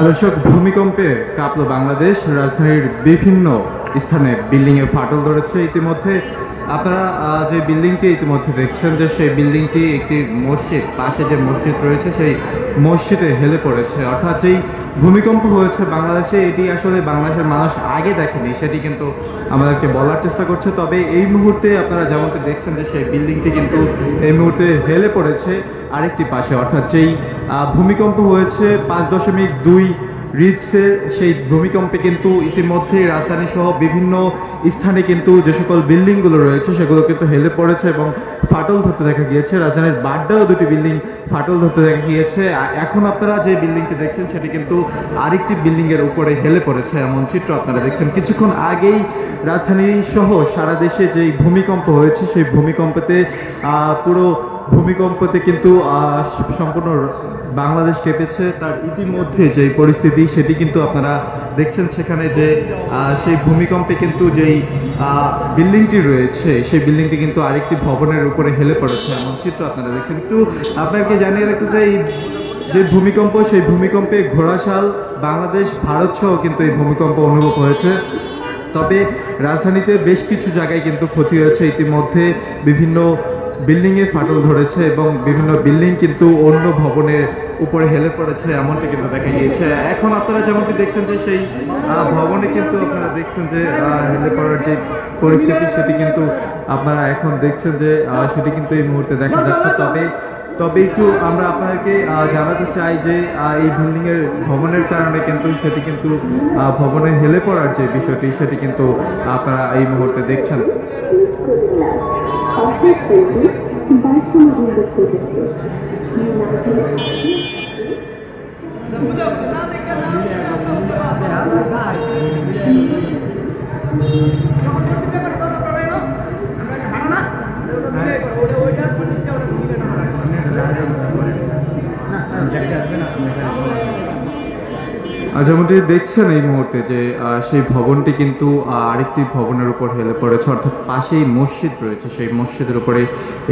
দর্শক ভূমিকম্পে কাঁপলো বাংলাদেশ। রাজধানীর বিভিন্ন স্থানে বিল্ডিংয়ে ফাটল ধরেছে ইতিমধ্যে। আপনারা যে বিল্ডিংটি ইতিমধ্যে দেখছেন যে সেই বিল্ডিংটি একটি মসজিদ, পাশে যে মসজিদ রয়েছে, সেই মসজিদে হেলে পড়েছে। অর্থাৎ যেই ভূমিকম্প হয়েছে বাংলাদেশে, এটি আসলে বাংলাদেশের মানুষ আগে দেখেনি, সেটি কিন্তু আমাদেরকে বলার চেষ্টা করছে। তবে এই মুহূর্তে আপনারা যেমনটি দেখছেন যে সেই বিল্ডিংটি কিন্তু এই মুহূর্তে হেলে পড়েছে আরেকটি পাশে, অর্থাৎ যেই ভূমিকম্প হয়েছে পাঁচ দশমিক দুই রিক্সের সেই ভূমিকম্পে কিন্তু ইতিমধ্যে রাজধানী সহ বিভিন্ন স্থানে কিন্তু যে সকল বিল্ডিংগুলো রয়েছে, সেগুলো কিন্তু হেলে পড়েছে এবং ফাটল ধরতে দেখা গিয়েছে। রাজধানীর বাড্ডাও দুটি বিল্ডিং ফাটল ধরতে দেখা গিয়েছে। এখন আপনারা যে বিল্ডিংটি দেখছেন, সেটি কিন্তু আরেকটি বিল্ডিং এর উপরে হেলে পড়েছে এমন চিত্র আপনারা দেখছেন। কিছুক্ষণ আগেই রাজধানী সহ সারা দেশে যেই ভূমিকম্প হয়েছে, সেই ভূমিকম্পতে পুরো ভূমিকম্পতে কিন্তু সম্পূর্ণ বাংলাদেশ কেঁপেছে। তার ইতিমধ্যে যে পরিস্থিতি, সেটি কিন্তু আপনারা দেখছেন সেখানে যে সেই ভূমিকম্পে কিন্তু যেই বিল্ডিংটি রয়েছে, সেই বিল্ডিংটি কিন্তু আরেকটি ভবনের উপরে হেলে পড়েছে এমন চিত্র আপনারা দেখছেন। একটু আপনাকে জানিয়ে রাখতে চাই, যে ভূমিকম্প, সেই ভূমিকম্পে ঘোড়াশাল, বাংলাদেশ, ভারত সহ কিন্তু এই ভূমিকম্প অনুভব হয়েছে। তবে রাজধানীতে বেশ কিছু জায়গায় কিন্তু ক্ষতি হয়েছে। ইতিমধ্যে বিভিন্ন বিল্ডিং এ ফাটল ধরেছে এবং বিভিন্ন বিল্ডিং কিন্তু অন্য ভবনের উপরে হেলে পড়েছে, এমনটি কিন্তু দেখা গিয়েছে। এখন আপনারা যেমনটি দেখছেন যে সেই ভবনে কিন্তু আপনারা দেখছেন যে হেলে পড়ার যে পরিস্থিতি, সেটি কিন্তু আপনারা এখন দেখছেন যে সেটি কিন্তু এই মুহূর্তে দেখা যাচ্ছে। তবে তবে একটু আমরা আপনাদেরকে জানাতে চাই যে এই বিল্ডিং এর ভবনের কারণে কিন্তু সেটি কিন্তু ভবনে হেলে পড়ার যে বিষয়টি, সেটি কিন্তু আপনারা এই মুহূর্তে দেখছেন। অফিস করতে বাইশ বন্ধ করেছে আর যেমনটি দেখছেন এই মুহূর্তে যে সেই ভবনটি কিন্তু আরেকটি ভবনের উপর হেলে পড়েছে, অর্থাৎ পাশেই মসজিদ রয়েছে। সেই মসজিদের উপরে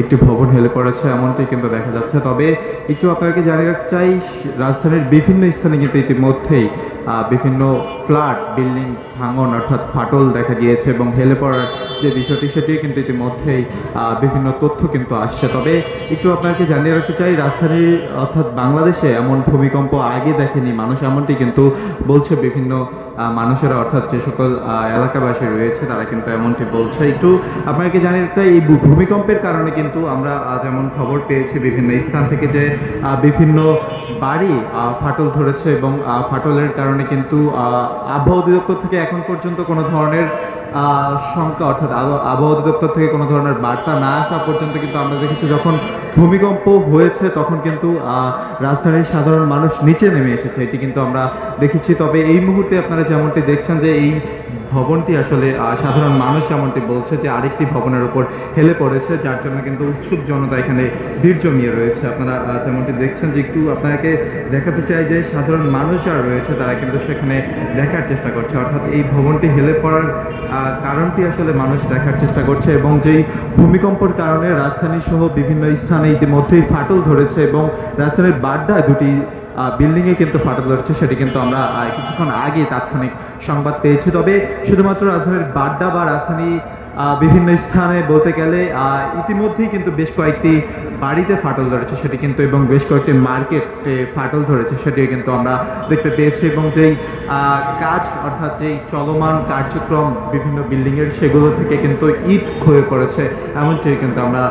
একটি ভবন হেলে পড়েছে, এমনটি কিন্তু দেখা যাচ্ছে। তবে একটু আপনাকে জানিয়ে রাখতে চাই, রাজধানীর বিভিন্ন স্থানে কিন্তু ইতিমধ্যেই বিভিন্ন ফ্ল্যাট, বিল্ডিং, ভাঙন অর্থাৎ ফাটল দেখা গিয়েছে এবং হেলে পড়ার যে বিষয়টি সেটি কিন্তু ইতিমধ্যেই বিভিন্ন তথ্য কিন্তু আসছে। তবে একটু আপনাকে জানিয়ে রাখতে চাই রাজধানীর অর্থাৎ বাংলাদেশে এমন ভূমিকম্প আগে দেখেনি মানুষ, এমনটি কিন্তু বলছে বিভিন্ন মানুষেরা, অর্থাৎ যে সকল এলাকাবাসী রয়েছে, তারা কিন্তু এমনটি বলছে। একটু আপনাকে জানিয়ে রাখতে এই ভূমিকম্পের কারণে কিন্তু আমরা যেমন খবর পেয়েছি, বিভিন্ন স্থান থেকে যে বিভিন্ন বাড়ি ফাটল ধরেছে এবং ফাটলের কারণে কিন্তু আহ, আবহাওয়া অধিদপ্তর থেকে এখন পর্যন্ত কোনো ধরনের শঙ্কা অর্থাৎ আবহাওয়া অধিদপ্তর থেকে কোনো ধরনের বার্তা না আসা পর্যন্ত কিন্তু আমরা দেখেছি যখন ভূমিকম্প হয়েছে তখন কিন্তু রাজধানীর সাধারণ মানুষ নিচে নেমে এসেছে। এটি কিন্তু আমরা দেখেছি। তবে এই মুহূর্তে আপনারা যেমনটি দেখছেন যে এই ভবনটি আসলে সাধারণ মানুষ যেমনটি বলছে যে আরেকটি ভবনের উপর হেলে পড়েছে, যার জন্য কিন্তু উৎসুক জনতা এখানে ভিড় জমিয়ে রয়েছে। আপনারা যেমনটি দেখছেন যে একটু আপনাকে দেখাতে চাই যে সাধারণ মানুষ যারা রয়েছে তারা কিন্তু সেখানে দেখার চেষ্টা করছে। অর্থাৎ এই ভবনটি হেলে পড়ার কারণটি আসলে মানুষ দেখার চেষ্টা করছে এবং যেই ভূমিকম্পর কারণে রাজধানী সহ বিভিন্ন স্থানে ইতিমধ্যেই ফাটল ধরেছে এবং রাজধানীর বাড্ডা দুটি বিল্ডিংয়ে কিন্তু ফাটল ধরেছে, সেটি কিন্তু আমরা কিছুক্ষণ আগে তাৎক্ষণিক সংবাদ পেয়েছি। তবে শুধুমাত্র রাজধানীর বাড্ডা বা রাজধানী বিভিন্ন স্থানে বলতে গেলে ইতিমধ্যেই কিন্তু বেশ কয়েকটি বাড়িতে ফাটল ধরেছে সেটি কিন্তু এবং বেশ কয়েকটি মার্কেটে ফাটল ধরেছে সেটিও কিন্তু আমরা দেখতে পেয়েছি এবং যেই কাজ অর্থাৎ যেই চলমান কার্যক্রম বিভিন্ন বিল্ডিং এর সেগুলো থেকে কিন্তু ইট ক্ষয়ে পড়েছে এমনটি কিন্তু আমরা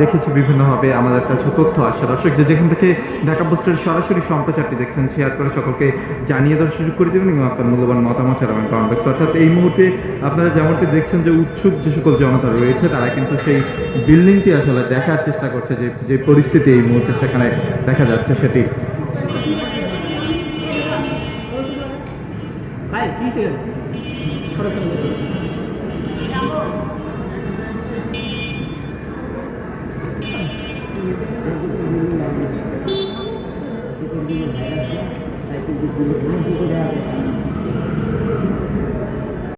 দেখেছি বিভিন্নভাবে। আমাদের কাছে তথ্য আসছে। দর্শক, যে যেখান থেকে ঢাকা পোস্টের সরাসরি সম্প্রচারটি দেখছেন শেয়ার করে সকলকে জানিয়ে দেওয়ার সুযোগ করে দেবেন এবং আপনার মূল্যবান মতামত জানাবেন কমেন্ট অর্থাৎ এই মুহূর্তে আপনারা যেমনটি দেখছেন যে ইচ্ছুক যে সকল জনতা রয়েছে, তারা কিন্তু সেই বিল্ডিংটি আসলে দেখার চেষ্টা করছে যে যে পরিস্থিতি এই মুহূর্তে সেখানে দেখা যাচ্ছে সেটি।